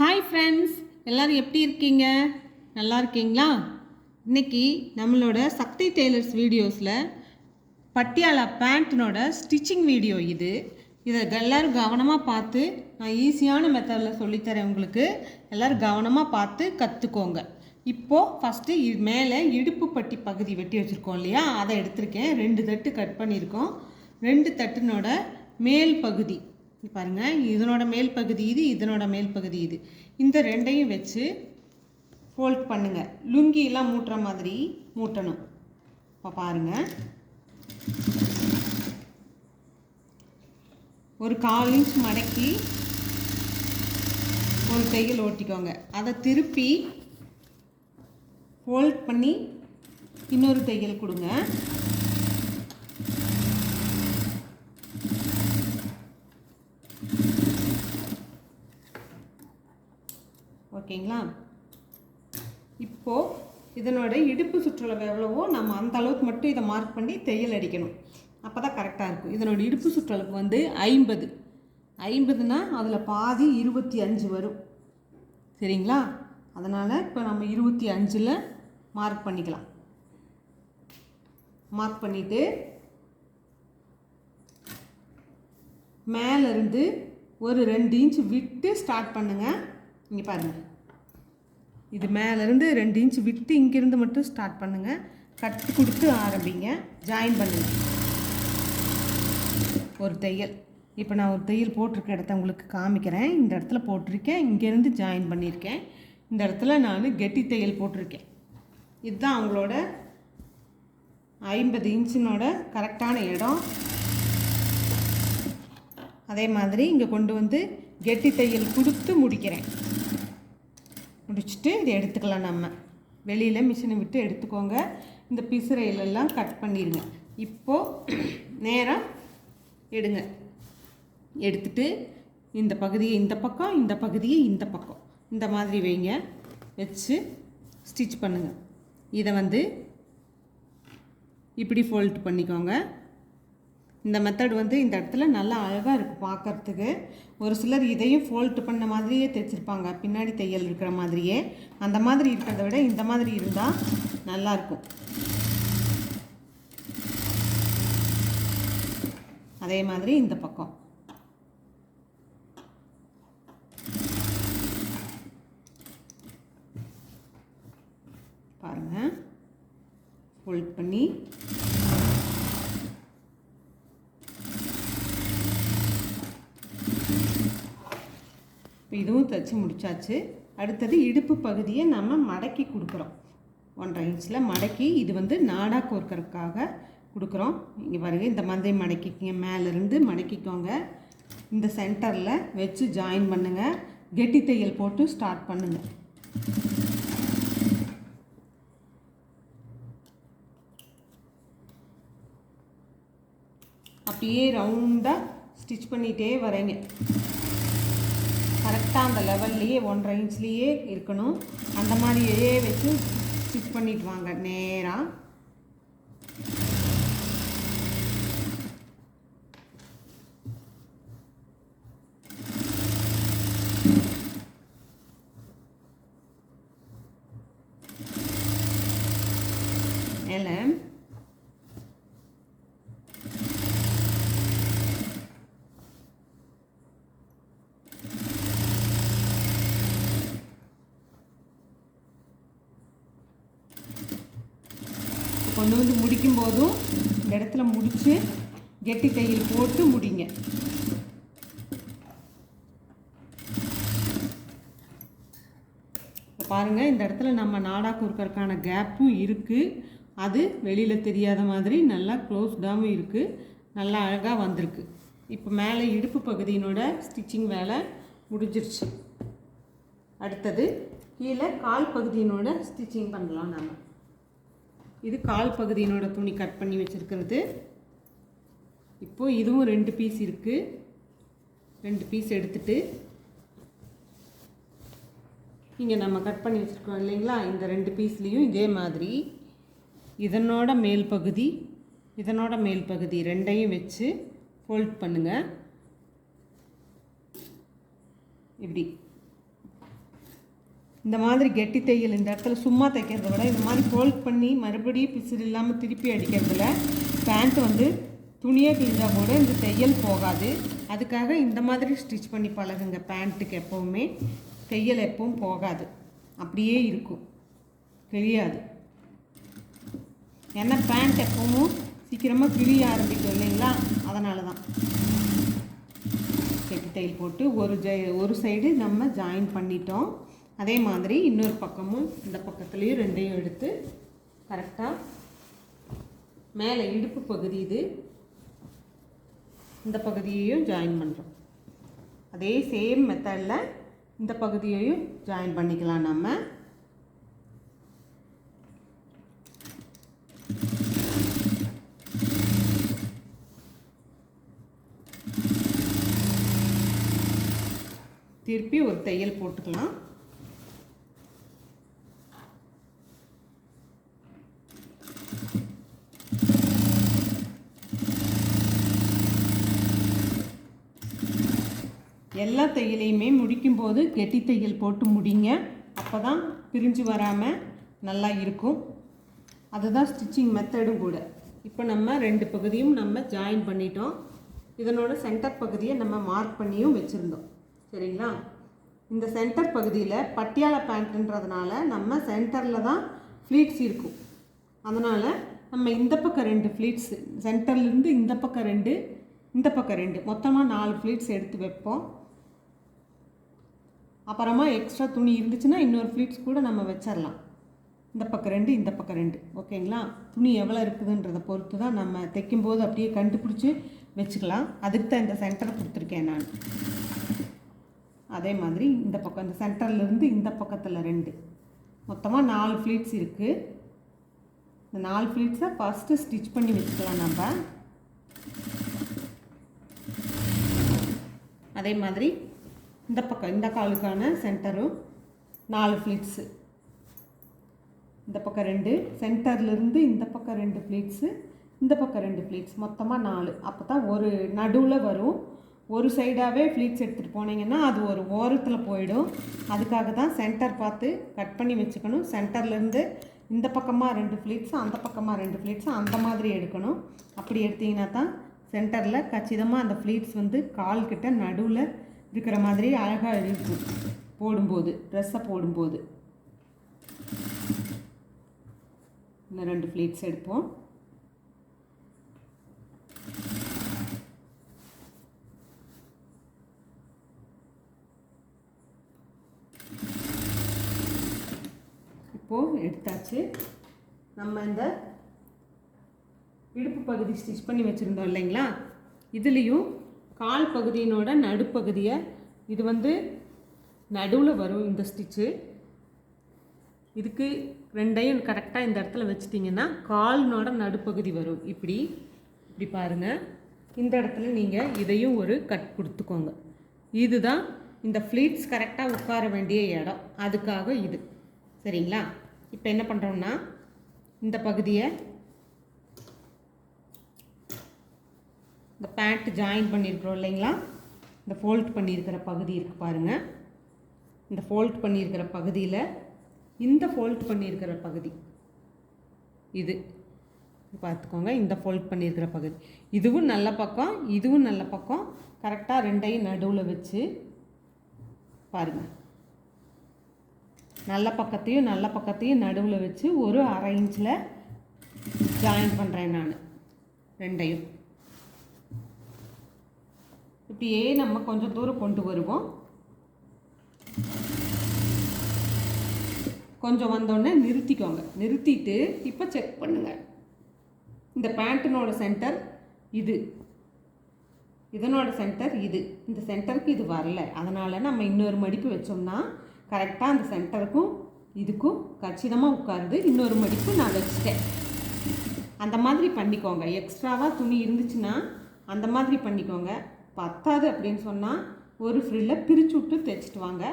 Hi friends எல்லோரும் எப்படி இருக்கீங்க? நல்லா இருக்கீங்களா? இன்றைக்கி நம்மளோட சக்தி டெய்லர்ஸ் வீடியோஸில் பட்டியாலா பேண்ட்டினோட ஸ்டிச்சிங் வீடியோ இது. இதை எல்லோரும் கவனமாக பார்த்து நான் ஈஸியான மெத்தடில் சொல்லித்தரேன் உங்களுக்கு. எல்லோரும் கவனமாக பார்த்து கற்றுக்கோங்க இப்போது ஃபஸ்ட்டு மேலே இடுப்பு பட்டி பகுதி வெட்டி வச்சுருக்கோம் இல்லையா? அதை எடுத்திருக்கேன். ரெண்டு தட்டு கட் பண்ணியிருக்கோம். ரெண்டு தட்டினோட மேல் பகுதி. பாருங்கள் இதனோட மேல் பகுதி இது இதனோட மேல் பகுதி இது. இந்த ரெண்டையும் வச்சு ஃபோல்ட் பண்ணுங்கள் லுங்கியெல்லாம் மூட்டுற மாதிரி மூட்டணும். இப்போ பாருங்கள் ஒரு கால் இன்ச் மடக்கி ஒரு தையல் ஓட்டிக்கோங்க. அதை திருப்பி ஃபோல்ட் பண்ணி இன்னொரு தையல் கொடுங்க. ஓகேங்களா? இப்போது இதனோட இடுப்பு சுற்றளவு எவ்வளவோ நம்ம அந்த அளவுக்கு மட்டும் இதை மார்க் பண்ணி தையல் அடிக்கணும். அப்போ தான் கரெக்டாக இருக்கும். இதனோட இடுப்பு சுற்றளவு வந்து ஐம்பது. ஐம்பதுனா அதில் பாதி இருபத்தி அஞ்சு வரும். சரிங்களா? அதனால் இப்போ நம்ம இருபத்தி அஞ்சில் மார்க் பண்ணிக்கலாம். மார்க் பண்ணிவிட்டு மேலேருந்து ஒரு ரெண்டு இன்ச் விட்டு ஸ்டார்ட் பண்ணுங்கள் இங்கே பாருங்கள் இது மேலேருந்து ரெண்டு இன்ச் விட்டு இங்கேருந்து மட்டும் ஸ்டார்ட் பண்ணுங்கள் கட்டு கொடுத்து ஆரம்பிங்க. ஜாயின் பண்ணுங்க. ஒரு தையல். இப்போ நான் ஒரு தையல் போட்டிருக்க இடத்த உங்களுக்கு காமிக்கிறேன். இந்த இடத்துல போட்டிருக்கேன். இங்கேருந்து ஜாயின் பண்ணியிருக்கேன் இந்த இடத்துல நான் கெட்டி தையல் போட்டிருக்கேன். இதுதான் அவங்களோட ஐம்பது இன்ச்சினோட கரெக்டான இடம். அதே மாதிரி இங்கே கொண்டு வந்து கெட்டி தையல் கொடுத்து முடிக்கிறேன். முடிச்சுட்டு இதை எடுத்துக்கலாம் நம்ம. வெளியில் மிஷினை விட்டு எடுத்துக்கோங்க. இந்த பிசுறையிலெல்லாம் கட் பண்ணிடுங்க இப்போது நேராக எடுங்க. எடுத்துட்டு இந்த பகுதியை இந்த பக்கம் இந்த பகுதியை இந்த பக்கம். இந்த மாதிரி வைங்க. வச்சு ஸ்டிச் பண்ணுங்கள் இதை வந்து இப்படி ஃபோல்ட் பண்ணிக்கோங்க. இந்த மெத்தட் வந்து இந்த இடத்துல நல்லா அழகாக இருக்கும் பார்க்குறதுக்கு ஒரு சிலர் இதையும் ஃபோல்ட் பண்ண மாதிரியே தைச்சிருப்பாங்க பின்னாடி தையல் இருக்கிற மாதிரியே. அந்த மாதிரி இருக்கிறத விட இந்த மாதிரி இருந்தால் நல்லாயிருக்கும் அதே மாதிரி இந்த பக்கம். பாருங்கள் ஃபோல்ட் பண்ணி இப்போ இதுவும் தைச்சி முடிச்சாச்சு. அடுத்தது இடுப்பு பகுதியை நம்ம மடக்கி கொடுக்குறோம். ஒன்றரை இன்ச்சில் மடக்கி இது வந்து நாடா கோர்க்கறதுக்காக கொடுக்குறோம். இங்கே பாருங்கள் இந்த மாதிரி மடக்கிக்கிங்க. மேலேருந்து மடக்கிக்கோங்க. இந்த சென்டரில் வச்சு ஜாயின் பண்ணுங்கள் கெட்டி தையல் போட்டு ஸ்டார்ட் பண்ணுங்கள் அப்படியே ரவுண்டாக ஸ்டிச் பண்ணிகிட்டே வரேங்க. கரெக்டாக அந்த லெவல்லையே ஒன்றரை இன்ச்லேயே இருக்கணும். அந்த மாதிரியே வச்சு ஸ்டிச் பண்ணிட்டு வாங்க நேராக மேலே கொண்டு வந்து முடிக்கும் போதும் இந்த இடத்துல முடித்து கெட்டி தையல் போட்டு முடிங்க. பாருங்கள் இந்த இடத்துல நம்ம நாடா குறுக்கறக்கான கேப்பும் இருக்குது அது வெளியில் தெரியாத மாதிரி நல்லா க்ளோஸ்டாகவும் இருக்குது நல்லா அழகாக வந்திருக்கு. இப்போ மேலே இடுப்பு பகுதியினோட ஸ்டிச்சிங் வேலை முடிஞ்சிருச்சு. அடுத்தது கீழே கால் பகுதியினோட ஸ்டிச்சிங் பண்ணலாம் நம்ம இது கால் பகுதியினோட துணி கட் பண்ணி வச்சுருக்கிறது. இப்போது இதுவும் ரெண்டு பீஸ் இருக்குது ரெண்டு பீஸ் எடுத்துட்டு இங்கே நம்ம கட் பண்ணி வச்சுருக்கோம் இல்லைங்களா? இந்த ரெண்டு பீஸ்லேயும் இதே மாதிரி. இதனோட மேல் பகுதி இதனோட மேல் பகுதி ரெண்டையும் வச்சு ஃபோல்ட் பண்ணுங்கள் இப்படி. இந்த மாதிரி கெட்டி தையல் இந்த இடத்துல சும்மா தைக்கிறத விட இந்த மாதிரி ஃபோல்ட் பண்ணி மறுபடியும் பிசில் இல்லாமல் திருப்பி அடிக்கிறதுல பேண்ட் வந்து துணியே கிழிஞ்சால் கூட இந்த தையல் போகாது. அதுக்காக இந்த மாதிரி ஸ்டிச் பண்ணி பழகுங்க பேண்ட்டுக்கு எப்போவுமே. தையல் எப்பவும் போகாது. அப்படியே இருக்கும். கிழியாது. ஏன்னா பேண்ட் எப்பவும் சீக்கிரமாக கிழிய ஆரம்பிக்கும் இல்லைங்களா? அதனால தான் கெட்டி தையல் போட்டு ஒரு ஜ ஒரு சைடு நம்ம ஜாயின் பண்ணிட்டோம். அதே மாதிரி இன்னொரு பக்கமும் இந்த பக்கத்துலேயும் ரெண்டையும் எடுத்து கரெக்டாக மேலே இடுப்பு பகுதி இது. இந்த பகுதியையும் ஜாயின் பண்ணுறோம் அதே சேம் மெத்தடில் இந்த பகுதியையும் ஜாயின் பண்ணிக்கலாம் நம்ம திருப்பி ஒரு தையல் போட்டுக்கலாம். எல்லா தையலையுமே முடிக்கும்போது கெட்டி தையல் போட்டு முடிங்க. அப்போ தான் பிரிஞ்சு வராமல் நல்லா இருக்கும். அதுதான் ஸ்டிச்சிங் மெத்தடும் கூட. இப்போ நம்ம ரெண்டு பகுதியும் நம்ம ஜாயின் பண்ணிட்டோம். இதனோட சென்டர் பகுதியை நம்ம மார்க் பண்ணியும் வச்சுருந்தோம். சரிங்களா? இந்த சென்டர் பகுதியில் பட்டியால பேண்ட்டுன்றதுனால நம்ம சென்டரில் தான் ஃப்ளீட்ஸ் இருக்கும். அதனால் நம்ம இந்த பக்கம் ரெண்டு ஃப்ளீட்ஸ் சென்டர்லேருந்து இந்த பக்கம் ரெண்டு இந்த பக்கம் ரெண்டு. மொத்தமாக நாலு ஃப்ளீட்ஸ் எடுத்து வைப்போம். அப்புறமா எக்ஸ்ட்ரா துணி இருந்துச்சுன்னா இன்னொரு ஃப்ளீட்ஸ் கூட நம்ம வச்சிடலாம் இந்த பக்கம் ரெண்டு இந்த பக்கம் ரெண்டு. ஓகேங்களா துணி எவ்வளோ இருக்குதுன்றதை பொறுத்து தான் நம்ம தைக்கும்போது அப்படியே கண்டுபிடிச்சி வச்சுக்கலாம். அதுக்கு தான் இந்த சென்டர் கொடுத்துருக்கேன் நான். அதே மாதிரி இந்த பக்கம் இந்த சென்டர்லேருந்து இந்த பக்கத்தில் ரெண்டு. மொத்தமாக நாலு ஃப்ளீட்ஸ் இருக்குது இந்த நாலு ஃப்ளீட்ஸை ஃபஸ்ட்டு ஸ்டிச் பண்ணி வச்சுக்கலாம் நம்ம. அதே மாதிரி இந்த பக்கம் இந்த காலுக்கான சென்டரும் நாலு ஃப்ளீட்ஸு இந்த பக்கம் ரெண்டு சென்டர்லேருந்து இந்த பக்கம் ரெண்டு ஃப்ளீட்ஸு இந்த பக்கம் ரெண்டு ஃப்ளீட்ஸ் மொத்தமாக நாலு. அப்போ தான் ஒரு நடுவில் வரும். ஒரு சைடாகவே ஃப்ளீட்ஸ் எடுத்துகிட்டு போனீங்கன்னா அது ஒரு ஓரத்தில் போயிடும். அதுக்காக தான் சென்டர் பார்த்து கட் பண்ணி வச்சுக்கணும். சென்டர்லேருந்து இந்த பக்கமாக ரெண்டு ஃப்ளீட்ஸும் அந்த பக்கமாக ரெண்டு ஃப்ளீட்ஸும் அந்த மாதிரி எடுக்கணும். அப்படி எடுத்தீங்கன்னா தான் சென்டரில் கச்சிதமாக அந்த ஃப்ளீட்ஸ் வந்து கால்கிட்ட நடுவில் இருக்கிற மாதிரி அழகாக இருக்கும் போடும்போது ட்ரெஸ்ஸை போடும்போது. இன்னும் ரெண்டு ஃப்ளீட்ஸ் எடுப்போம். இப்போது எடுத்தாச்சு. நம்ம இந்த இடுப்பு பகுதி ஸ்டிச் பண்ணி வச்சுருந்தோம் இல்லைங்களா? இதுலேயும் கால் பகுதியினோட நடுப்பகுதியை இது வந்து நடுவில் வரும் இந்த ஸ்டிச்சு இதுக்கு ரெண்டையும் கரெக்டாக இந்த இடத்துல வச்சிட்டிங்கன்னா கால்னோட நடுப்பகுதி வரும். இப்படி இப்படி பாருங்கள் இந்த இடத்துல நீங்கள் இதையும் ஒரு கட் கொடுத்துக்கோங்க. இதுதான் இந்த ஃப்ளீட்ஸ் கரெக்டாக உட்கார வேண்டிய இடம். அதுக்காக இது. சரிங்களா? இப்போ என்ன பண்ணுறோம்னா இந்த பகுதியை இந்த பேண்ட் ஜாயின் பண்ணியிருக்கிறோம் இல்லைங்களா? இந்த ஃபோல்ட் பண்ணியிருக்கிற பகுதி இருக்குது பாருங்கள் இந்த ஃபோல்ட் பண்ணியிருக்கிற பகுதியில் இந்த ஃபோல்ட் பண்ணியிருக்கிற பகுதி. இது. பார்த்துக்கோங்க இந்த ஃபோல்ட் பண்ணியிருக்கிற பகுதி. இதுவும் நல்ல பக்கம் இதுவும் நல்ல பக்கம். கரெக்டாக ரெண்டையும் நடுவில் வச்சு பாருங்கள் நல்ல பக்கத்தையும் நல்ல பக்கத்தையும் நடுவில் வச்சு ஒரு அரை இன்ச்சில் ஜாயின் பண்ணுறேன் நான். ரெண்டையும். இப்படியே நம்ம கொஞ்சம் தூரம் கொண்டு வருவோம். கொஞ்சம் வந்தோடனே நிறுத்திக்கோங்க. நிறுத்திட்டு இப்போ செக் பண்ணுங்கள் இந்த பேண்ட்டினோட சென்டர் இது. இதனோட சென்டர் இது. இந்த சென்டருக்கு இது வரல. அதனால் நம்ம இன்னொரு மடிப்பு வச்சோம்னா கரெக்டாக அந்த சென்டருக்கும் இதுக்கும் கச்சிதமாக உட்காருது இன்னொரு மடிப்பு நான் வச்சுட்டேன். அந்த மாதிரி பண்ணிக்கோங்க. எக்ஸ்ட்ராவாக துணி இருந்துச்சுன்னா அந்த மாதிரி பண்ணிக்கோங்க. பத்தாது அப்படின்னு சொன்னால் ஒரு ஃப்ரில்ல பிரித்து விட்டு தைச்சிட்டு வாங்க.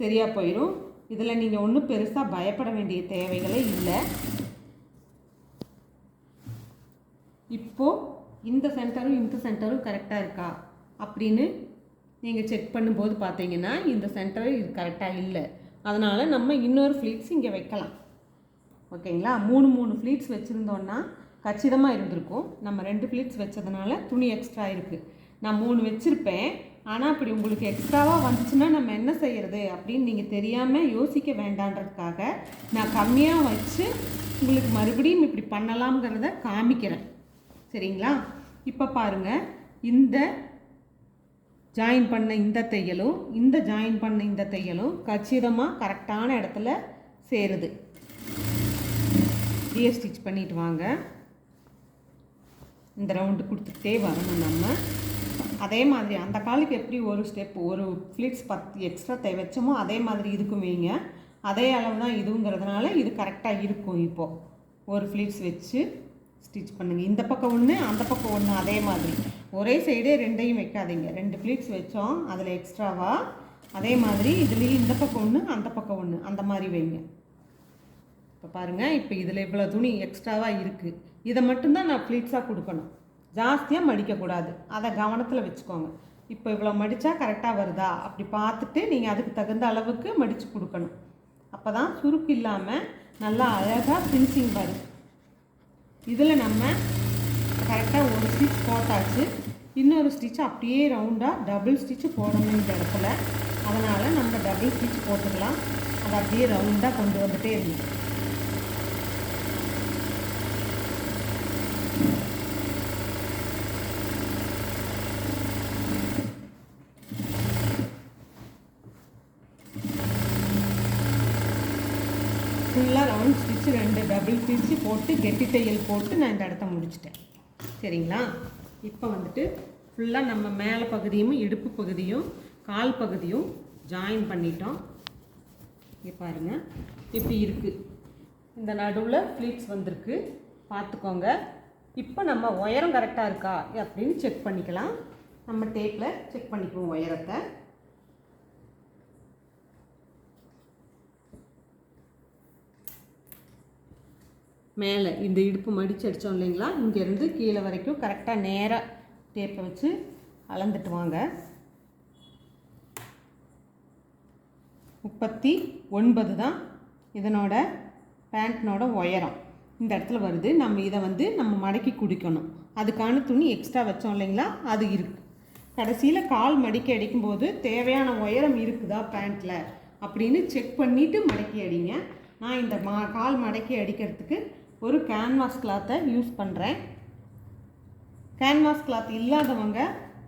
சரியாக போயிடும் இதில் நீங்கள் ஒன்றும் பெருசாக பயப்பட வேண்டிய தேவைகளே இல்லை. இப்போது இந்த சென்டரும் இந்த சென்டரும் கரெக்டாக இருக்கா அப்படின்னு நீங்கள் செக் பண்ணும்போது பார்த்தீங்கன்னா இந்த சென்டர் இது கரெக்டாக இல்லை. அதனால் நம்ம இன்னொரு ஃப்ளீட்ஸ் இங்கே வைக்கலாம். ஓகேங்களா? மூணு மூணு ஃப்ளீட்ஸ் வச்சுருந்தோன்னா கச்சிதமாக இருந்திருக்கும். நம்ம ரெண்டு ஃப்ளீட்ஸ் வச்சதுனால துணி எக்ஸ்ட்ரா இருக்குது நான் மூணு வச்சுருப்பேன். ஆனால் அப்படி உங்களுக்கு எக்ஸ்ட்ராவாக வந்துச்சுன்னா நம்ம என்ன செய்கிறது அப்படின்னு நீங்கள் தெரியாமல் யோசிக்க வேண்டான்றதுக்காக நான் கம்மியாக வச்சு உங்களுக்கு மறுபடியும் இப்படி பண்ணலாம்ங்கிறத காமிக்கிறேன். சரிங்களா? இப்போ பாருங்கள் இந்த ஜாயின் பண்ண இந்த தையலும் இந்த ஜாயின் பண்ண இந்த தையலும் கச்சிதமாக கரெக்டான இடத்துல சேருது. டிஏ ஸ்டிச் பண்ணிட்டு வாங்க. இந்த ரவுண்டு கொடுத்துக்கிட்டே வரணும் நம்ம. அதே மாதிரி அந்த காலுக்கு எப்படி ஒரு ஸ்டெப் ஒரு ஃப்ளிட்ஸ் பத்து எக்ஸ்ட்ரா தேவைச்சோமோ அதே மாதிரி இதுக்கும் வைங்க. அதே அளவு தான் இதுங்கிறதுனால இது கரெக்டாக இருக்கும் இப்போது ஒரு ஃப்ளிட்ஸ் வச்சு ஸ்டிச் பண்ணுங்கள் இந்த பக்கம் ஒன்று அந்த பக்கம் ஒன்று அதே மாதிரி. ஒரே சைடே ரெண்டையும் வைக்காதீங்க. ரெண்டு ஃப்ளீட்ஸ் வச்சோம் அதில் எக்ஸ்ட்ராவாக அதே மாதிரி இதுலேயும் இந்த பக்கம் ஒன்று அந்த பக்கம் ஒன்று அந்த மாதிரி வைங்க. இப்போ பாருங்கள் இப்போ இதில் இவ்வளோ துணி எக்ஸ்ட்ராவாக இருக்குது இதை மட்டும்தான் நான் ஃப்ளீட்ஸாக கொடுக்கணும். ஜாஸ்தியாக மடிக்கக்கூடாது. அதை கவனத்தில் வச்சுக்கோங்க. இப்போ இவ்வளோ மடித்தா கரெக்டாக வருதா? அப்படி பார்த்துட்டு நீங்கள் அதுக்கு தகுந்த அளவுக்கு மடித்து கொடுக்கணும். அப்போ தான் சுருக்கு இல்லாமல் நல்லா அழகாக ஃபினிஷிங் வரும் இதில் நம்ம கரெக்டாக ஒரு ஸ்டிச் போட்டாச்சு. இன்னொரு ஸ்டிச் அப்படியே ரவுண்டாக டபுள் ஸ்டிச்சு போடணும் இந்த இடத்துல. அதனால் நம்ம டபுள் ஸ்டிச் போட்டுக்கலாம். அதை அப்படியே ரவுண்டாக கொண்டு வந்துகிட்டே இருந்தோம் ஃபுல்லாக ரவுண்ட் ஸ்டிச்சு ரெண்டு டபுள் ஸ்டிச்சு போட்டு கெட்டி தையல் போட்டு நான் இந்த இடத்த முடிச்சிட்டேன். சரிங்களா? இப்போ வந்துட்டு ஃபுல்லாக நம்ம மேலே பகுதியும் இடுப்பு பகுதியும் கால் பகுதியும் ஜாயின் பண்ணிட்டோம். இங்கே பாருங்கள் இப்படி இருக்குது இந்த நடுவில் ஃப்ளீட்ஸ் வந்திருக்கு. பார்த்துக்கோங்க. இப்போ நம்ம உயரம் கரெக்டாக இருக்கா அப்படின்னு செக் பண்ணிக்கலாம். நம்ம டேப்பில் செக் பண்ணிக்குவோம் உயரத்தை. மேலே இந்த இடுப்பு மடித்து அடித்தோம் இல்லைங்களா? இங்கேருந்து கீழே வரைக்கும் கரெக்டாக நேராக டேப்பை வச்சு அளந்துட்டு வாங்க. முப்பத்தி ஒன்பது தான் இதனோட பேண்ட்னோட உயரம். இந்த இடத்துல வருது. நம்ம இதை வந்து நம்ம மடக்கி குடிக்கணும். அதுக்கான துணி எக்ஸ்ட்ரா வச்சோம் இல்லைங்களா? அது இருக்குது கடைசியில் கால் மடிக்கி அடிக்கும்போது தேவையான உயரம் இருக்குதா பேண்ட்டில் அப்படின்னு செக் பண்ணிவிட்டு மடக்கி அடிங்க. நான் இந்த மா கால் மடக்கி அடிக்கிறதுக்கு ஒரு கேன்வாஸ் கிளாத்தை யூஸ் பண்ணுறேன் கேன்வாஸ் கிளாத் இல்லாதவங்க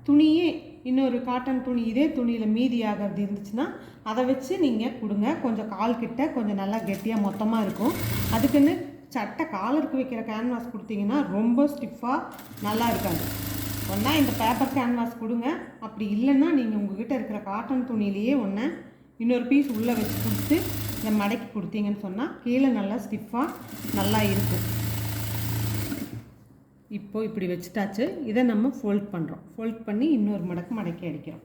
துணியே இன்னொரு காட்டன் துணி இதே துணியில் மீதி ஆகிறது இருந்துச்சுன்னா அதை வச்சு நீங்கள் கொடுங்க. கொஞ்சம் கால் கிட்ட கொஞ்சம் நல்லா கெட்டியாக மொத்தமாக இருக்கும். அதுக்குன்னு சட்டை காலருக்கு வைக்கிற கேன்வாஸ் கொடுத்தீங்கன்னா ரொம்ப ஸ்டிஃபாக நல்லா இருக்காது. ஒன்றா இந்த பேப்பர் கேன்வாஸ் கொடுங்க. அப்படி இல்லைன்னா நீங்கள் உங்ககிட்ட இருக்கிற காட்டன் துணியிலேயே ஒன்று இன்னொரு பீஸ் உள்ளே வச்சு கொடுத்து இந்த மடக்கி கொடுத்தீங்கன்னு சொன்னால் கீழே நல்லா ஸ்டிஃபாக நல்லா இருக்கும் இப்போது இப்படி வச்சுட்டாச்சு. இதை நம்ம ஃபோல்ட் பண்ணுறோம் ஃபோல்ட் பண்ணி இன்னொரு மடக்கு மடக்கி அடிக்கிறோம்.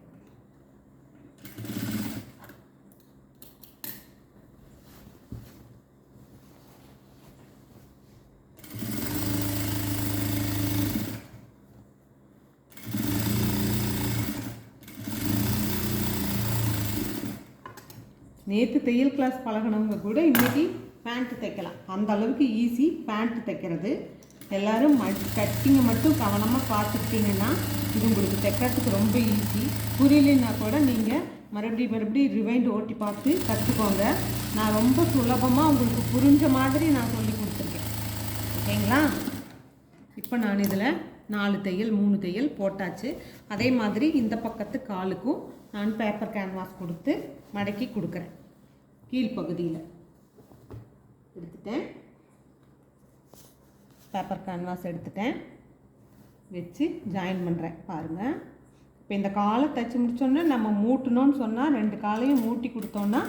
நேற்று தையல் கிளாஸ் பழகினவங்க கூட இன்றைக்கி பேண்ட்டு தைக்கலாம். அந்த அளவுக்கு ஈஸி பேண்ட்டு தைக்கிறது. எல்லோரும் ம கட்டிங்க மட்டும் கவனமாக பார்த்துக்கிட்டிங்கன்னா இது உங்களுக்கு தைக்கிறதுக்கு ரொம்ப ஈஸி புரியலைன்னா கூட நீங்கள் மறுபடியும் மறுபடியும் ரிவைண்ட் ஓட்டி பார்த்து கற்றுக்கோங்க நான் ரொம்ப சுலபமாக உங்களுக்கு புரிஞ்ச மாதிரி நான் சொல்லி கொடுத்துருக்கேன். ஓகேங்களா? இப்போ நான் இதில் நாலு தையல் மூணு தையல் போட்டாச்சு. அதே மாதிரி இந்த பக்கத்து காலுக்கும் நான் பேப்பர் கேன்வாஸ் கொடுத்து மடக்கி கொடுக்குறேன். கீழ்ப்பகுதியில். எடுத்துட்டேன். பேப்பர் கேன்வாஸ் எடுத்துட்டேன். வச்சு ஜாயின் பண்ணுறேன் பாருங்கள் இப்போ இந்த காலை தைச்சி முடிச்சோன்னே நம்ம மூட்டணும்னு சொன்னால் ரெண்டு காலையும் மூட்டி கொடுத்தோன்னா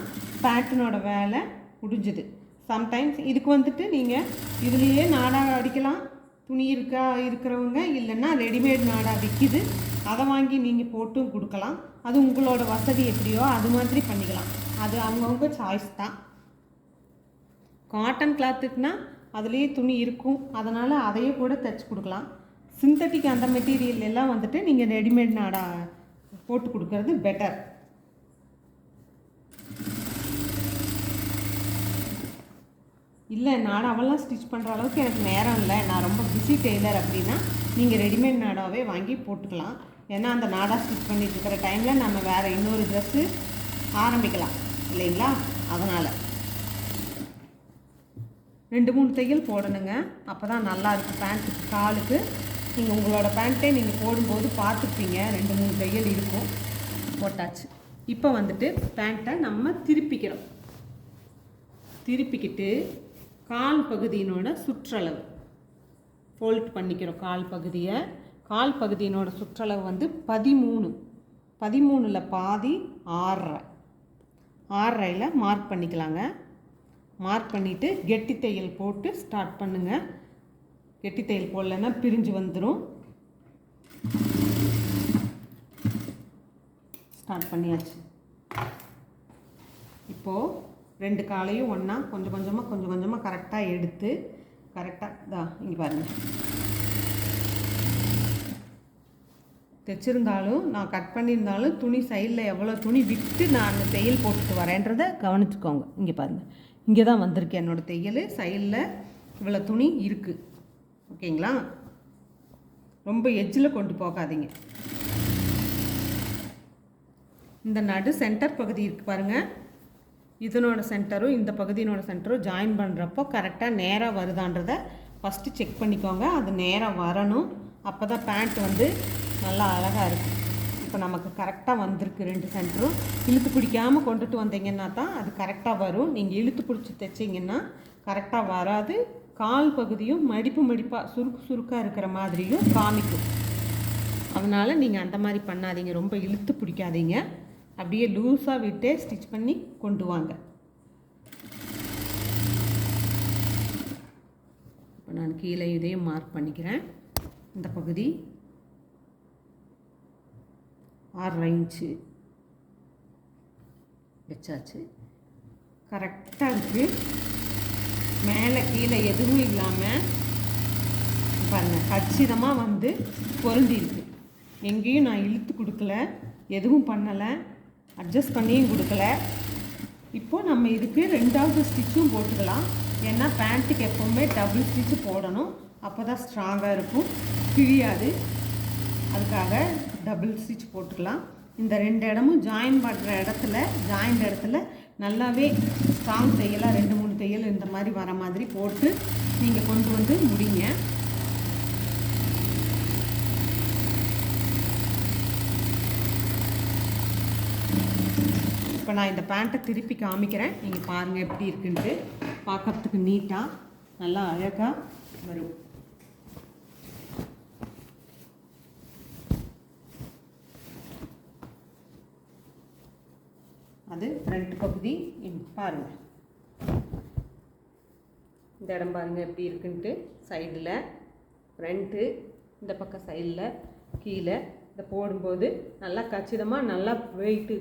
பேட்டனோட வேலை முடிஞ்சுது. சம்டைம்ஸ் இதுக்கு வந்துட்டு நீங்கள் இதுலேயே நாடாக அடிக்கலாம். துணி இருக்கா இருக்கிறவங்க இல்லைன்னா ரெடிமேட் நாடாக விற்கிது அதை வாங்கி நீங்கள் போட்டும் கொடுக்கலாம். அது உங்களோட வசதி எப்படியோ அது மாதிரி பண்ணிக்கலாம். அது அவங்கவுங்க சாய்ஸ் தான். காட்டன் கிளாத்துக்குனா அதுலேயே துணி இருக்கும். அதனால் அதையே கூட தைச்சி கொடுக்கலாம். சிந்தட்டிக் அந்த மெட்டீரியல் எல்லாம் வந்துட்டு நீங்கள் ரெடிமேட் நாடா போட்டு கொடுக்கறது பெட்டர் இல்லை நாடாவெல்லாம் ஸ்டிச் பண்ணுற அளவுக்கு எனக்கு நேரம் இல்லை. நான் ரொம்ப பிஸி டெய்லர் அப்படின்னா நீங்கள் ரெடிமேட் நாடாவே வாங்கி போட்டுக்கலாம். ஏன்னா அந்த நாடா ஸ்டிச் பண்ணிட்டு இருக்கிற டைமில் நம்ம வேறு இன்னொரு ட்ரெஸ்ஸு ஆரம்பிக்கலாம். இல்லைங்களா? அதனால். ரெண்டு மூணு தையல் போடணுங்க. அப்போ தான் நல்லாயிருக்கும் பேண்ட்டுக்கு காலுக்கு. நீங்கள் உங்களோட பேண்ட்டே நீங்கள் போடும்போது பார்த்துப்பீங்க. ரெண்டு மூணு தையல் இருக்கும். போட்டாச்சு. இப்போ வந்துட்டு பேண்ட்டை நம்ம திருப்பிக்கிறோம். திருப்பிக்கிட்டு கால் பகுதியினோட சுற்றளவு. ஃபோல்ட் பண்ணிக்கிறோம் கால் பகுதியை. கால் பகுதியினோட சுற்றளவு வந்து பதிமூணு. பதிமூணில் பாதி ஆறரை ஆறரையில் மார்க் பண்ணிக்கலாங்க. மார்க் பண்ணிவிட்டு கெட்டி தையல் போட்டு ஸ்டார்ட் பண்ணுங்கள் கெட்டி தையல் போடலன்னா பிரிஞ்சு வந்துடும் ஸ்டார்ட் பண்ணியாச்சு. இப்போது ரெண்டு காலையும் ஒன்றா கொஞ்சம் கொஞ்சமாக கொஞ்சம் கொஞ்சமாக கரெக்டாக எடுத்து கரெக்டாக இதா இங்கே பாருங்கள் தைச்சிருந்தாலும் நான் கட் பண்ணியிருந்தாலும் துணி சைடில் எவ்வளோ துணி விட்டு நான் அந்த தையல் போட்டுட்டு வரேன்றதை கவனிச்சுக்கோங்க. இங்கே பாருங்கள் இங்கே தான் வந்திருக்கு என்னோடய தையல். சைடில் இவ்வளோ துணி இருக்குது ஓகேங்களா ரொம்ப எஜ்ஜில் கொண்டு போகாதீங்க. இந்த நடு சென்டர் பகுதி இருக்குது பாருங்கள் இதனோட சென்டரும் இந்த பகுதியினோட சென்டரும் ஜாயின் பண்ணுறப்போ கரெக்டாக நேராக வருதான்றதை ஃபஸ்ட்டு செக் பண்ணிக்கோங்க. அது நேராக வரணும். அப்போ தான் பேண்ட் வந்து நல்லா அழகாக இருக்கும் இப்போ நமக்கு கரெக்டாக வந்திருக்கு ரெண்டு சென்டரும் இழுத்து பிடிக்காமல் கொண்டுட்டு வந்தீங்கன்னா தான் அது கரெக்டாக வரும். நீங்கள் இழுத்து பிடிச்சி தைச்சிங்கன்னா கரெக்டாக வராது. கால் பகுதியும் மடிப்பு மடிப்பாக சுருக்கு சுருக்காக இருக்கிற மாதிரியும் காமிக்கும். அதனால் நீங்கள் அந்த மாதிரி பண்ணாதீங்க. ரொம்ப இழுத்து பிடிக்காதீங்க. அப்படியே லூஸாக விட்டே ஸ்டிச் பண்ணி கொண்டு வாங்க. இப்போ நான் கீழே இதையும் மார்க் பண்ணிக்கிறேன். இந்த பகுதி ஆறரை இன்ச்சு வச்சாச்சு. கரெக்டாக இருக்குது மேலே கீழே எதுவும் இல்லாமல் பாருங்கள் கச்சிதமாக வந்து பொருந்திருக்கு. எங்கேயும் நான் இழுத்து கொடுக்கல எதுவும் பண்ணலை அட்ஜஸ்ட் பண்ணியும் கொடுக்கல. இப்போது நம்ம இதுக்கு ரெண்டாவது ஸ்டிச்சும் போட்டுக்கலாம். ஏன்னா பேண்ட்டுக்கு எப்போவுமே டபுள் ஸ்டிச்சு போடணும். அப்போ தான் ஸ்ட்ராங்காக இருக்கும். கிழியாது அதுக்காக டபுள் ஸ்டிச் போட்டுக்கலாம். இந்த ரெண்டு இடமும் ஜாயின் பண்ணுற இடத்துல ஜாயிண்ட் இடத்துல நல்லாவே ஸ்ட்ராங் தையலாக ரெண்டு மூணு தையல் இந்த மாதிரி வர மாதிரி போட்டு நீங்கள் கொண்டு வந்து முடிங்க. இப்போ நான் இந்த பேண்ட்டை திருப்பி காமிக்கிறேன். நீங்கள் பாருங்கள் எப்படி இருக்குன்ட்டு. பார்க்கறதுக்கு நீட்டாக நல்லா அழகாக வரும். அது ஃப்ரண்ட் பகுதி பாருங்கள் இந்த இடம் பாருங்கள் எப்படி இருக்குன்ட்டு. சைடில் ஃப்ரண்ட்டு இந்த பக்கம் சைடில் கீழே இதை போடும்போது நல்லா கச்சிதமாக நல்லா வெயிட்டு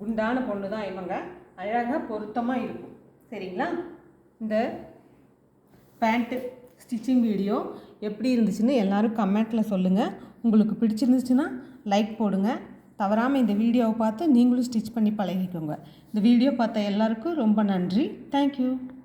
குண்டான பொண்ணு தான் இவங்க. அழகாக பொருத்தமாக இருக்கும். சரிங்களா? இந்த பேண்ட்டு ஸ்டிச்சிங் வீடியோ எப்படி இருந்துச்சுன்னு எல்லோரும் கமெண்ட்டில் சொல்லுங்கள் உங்களுக்கு பிடிச்சிருந்துச்சுன்னா லைக் போடுங்கள் தவறாமல் இந்த வீடியோவை பார்த்து நீங்களும் ஸ்டிச் பண்ணி பழகிக்கோங்க. இந்த வீடியோ பார்த்த எல்லாருக்கும் ரொம்ப நன்றி. தேங்க்யூ